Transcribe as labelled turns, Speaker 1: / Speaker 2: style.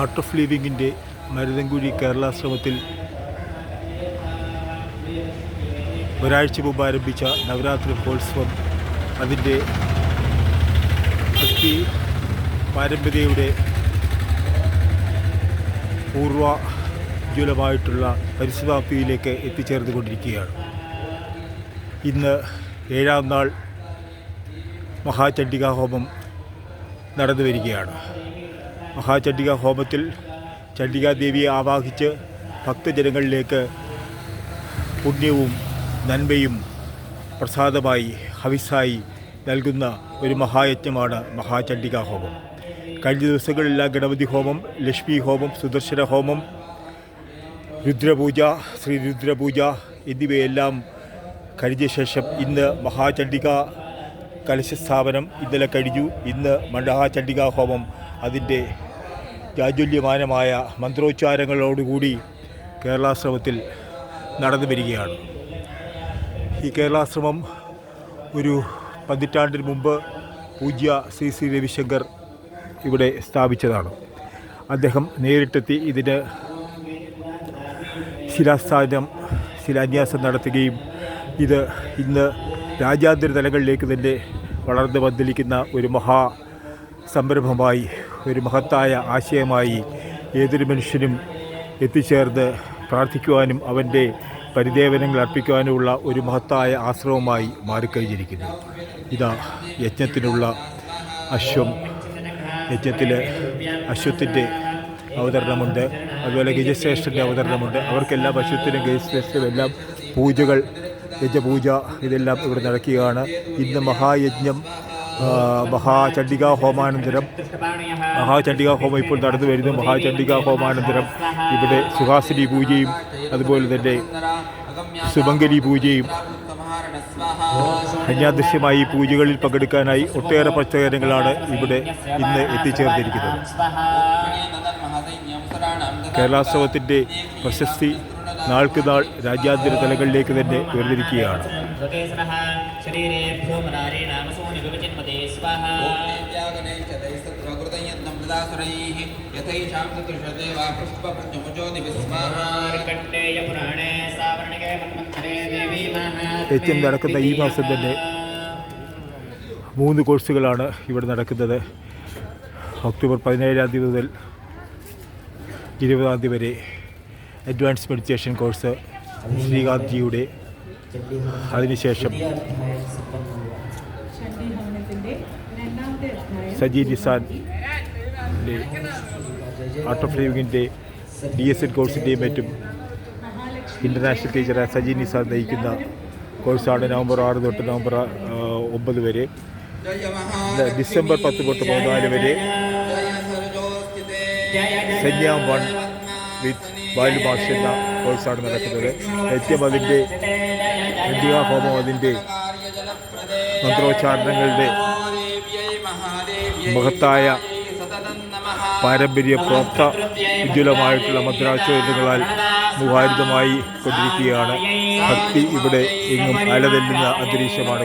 Speaker 1: Art of ലിവിങ്ങിന്റെ മരുതൻകുഴി കേരളാശ്രമത്തിൽ ഒരാഴ്ച മുമ്പ് ആരംഭിച്ച നവരാത്രി മഹോത്സവം അതിന്റെ ഭക്തി പാരമ്പര്യയുടെ പൂർവജ്വലമായിട്ടുള്ള പരിസമാപ്തിയിലേക്ക് എത്തിച്ചേർന്നുകൊണ്ടിരിക്കുകയാണ്. ഇന്ന് ഏഴാം നാൾ മഹാചണ്ഡികാഹോമം നടന്നു വരികയാണ് മഹാചണ്ഡികാ ഹോമത്തിൽ ചണ്ഡികാദേവിയെ ആവാഹിച്ച് ഭക്തജനങ്ങളിലേക്ക് പുണ്യവും നന്മയും പ്രസാദമായി ഹവിസായി നൽകുന്ന ഒരു മഹായജ്ഞമാണ് മഹാചണ്ഡിക ഹോമം കഴിഞ്ഞ ദിവസങ്ങളിലെല്ലാം ഗണപതി ഹോമം ലക്ഷ്മി ഹോമം സുദർശന ഹോമം രുദ്രപൂജ ശ്രീ രുദ്രപൂജ എന്നിവയെല്ലാം കഴിഞ്ഞ ശേഷം ഇന്ന് മഹാചണ്ഡിക കലശസ്ഥാപനം ഇന്നലെ കഴിഞ്ഞു. ഇന്ന് മഹാചണ്ഡിക ഹോമം അതിന്റെ ജാജുല്യമാനമായ മന്ത്രോച്ചാരങ്ങളോടുകൂടി കേരളാശ്രമത്തിൽ നടന്നു വരികയാണ്. ഈ കേരളാശ്രമം ഒരു പതിറ്റാണ്ടിന് മുമ്പ് പൂജ്യ ശ്രീ ശ്രീ രവിശങ്കർ ഇവിടെ സ്ഥാപിച്ചതാണ്. അദ്ദേഹം നേരിട്ടെത്തി ഇതിന് ശിലാസ്ഥാനം ശിലാന്യാസം നടത്തുകയും ഇത് ഇന്ന് രാജ്യാന്തര തലങ്ങളിലേക്ക് തന്നെ വളർന്നു വന്നിരിക്കുന്ന ഒരു മഹാ സംരംഭമായി ഒരു മഹത്തായ ആശയമായി ഏതൊരു മനുഷ്യനും എത്തിച്ചേർന്ന് പ്രാർത്ഥിക്കുവാനും അവന്റെ പരിദേവനങ്ങൾ അർപ്പിക്കുവാനുമുള്ള ഒരു മഹത്തായ ആശ്രമമായി മാറിക്കഴിഞ്ഞിരിക്കുന്നു. ഇതാ യജ്ഞത്തിനുള്ള അശ്വം. യജ്ഞത്തിൽ അശ്വത്തിന്റെ അവതരണമുണ്ട്. അതുപോലെ ഗജശ്രേഷ്ഠന്റെ അവതരണമുണ്ട്. അവർക്കെല്ലാം അശ്വത്തിനും ഗജശ്രേഷ്ഠനും എല്ലാം പൂജകൾ യജ്ഞപൂജ ഇതെല്ലാം ഇവിടെ നടക്കുകയാണ്. ഇന്ന് മഹായജ്ഞം മഹാചണ്ഡികാ ഹോമാനന്തരം മഹാചണ്ഡികാ ഹോമം ഇപ്പോൾ നടന്നു വരുന്നു. മഹാചണ്ഡികാ ഹോമാനന്തരം ഇവിടെ സുഹാസിനി പൂജയും അതുപോലെ തന്നെ സുമംഗലി പൂജയും അന്യാദൃശ്യമായി പൂജകളിൽ പങ്കെടുക്കാനായി ഒട്ടേറെ പ്രചോദനങ്ങളാണ് ഇവിടെ ഇന്ന് എത്തിച്ചേർന്നിരിക്കുന്നത്. കേരളോത്സവത്തിന്റെ പ്രശസ്തി നാൾക്ക് നാൾ രാജ്യാന്തര തലങ്ങളിലേക്ക് തന്നെ ഉയർന്നിരിക്കുകയാണ്.
Speaker 2: स्वकेसरः शरीरे भूमनारेणामसूनि विभजिन्मते स्वाहा
Speaker 3: यथैषां चतुर्शते वा पुष्पप्रज्ञमुचोदिविस्मः
Speaker 2: മാർക്കണ്ഡേയപുരാണേ സാവർണികേ മന്മഥരേ ദേവീ
Speaker 1: യജ്ഞം നടക്കുന്ന ഈ മാസം തന്നെ മൂന്ന് കോഴ്സുകളാണ് ഇവിടെ നടക്കുന്നത് ഒക്ടോബർ പതിനേഴാം തീയതി മുതൽ ഇരുപതാം തീയതി വരെ അഡ്വാൻസ് മെഡിറ്റേഷൻ കോഴ്സ് ശ്രീകാന്ത് ജിയുടെ അതിനുശേഷം സജി ഡിസാൻ ആർട്ട് ഓഫ് ലിവിങ്ങിന്റെ ഡി എസ് എഡ് കോഴ്സിന്റെയും മറ്റും ഇന്റർനാഷണൽ ടീച്ചറായ സജി നിസാൻ നയിക്കുന്ന കോഴ്സാണ് നവംബർ ആറ് തൊട്ട് നവംബർ ഒമ്പത് വരെ. ഡിസംബർ പത്ത് തൊട്ട് പതിനാല് വരെ. സന്യാം വൺ വിത്ത് ബാലു ഭാഷ എന്ന കോഴ്സാണ് നടക്കുന്നത്. നിത്യം അതിന്റെ
Speaker 3: ഇന്ത്യാഹോമത്തിന്റെ
Speaker 1: മന്ത്രോച്ചാരണങ്ങളുടെ മഹത്തായ പാരമ്പര്യ പ്രോക്ത ഉജ്ജ്വലമായിട്ടുള്ള മന്ത്രാക്ഷരങ്ങളാൽ മുഹാരിതമായി കൊണ്ടിരിക്കുകയാണ്. ഭക്തി ഇവിടെ എങ്ങും അലതെല്ലുന്ന അന്തരീക്ഷമാണ്.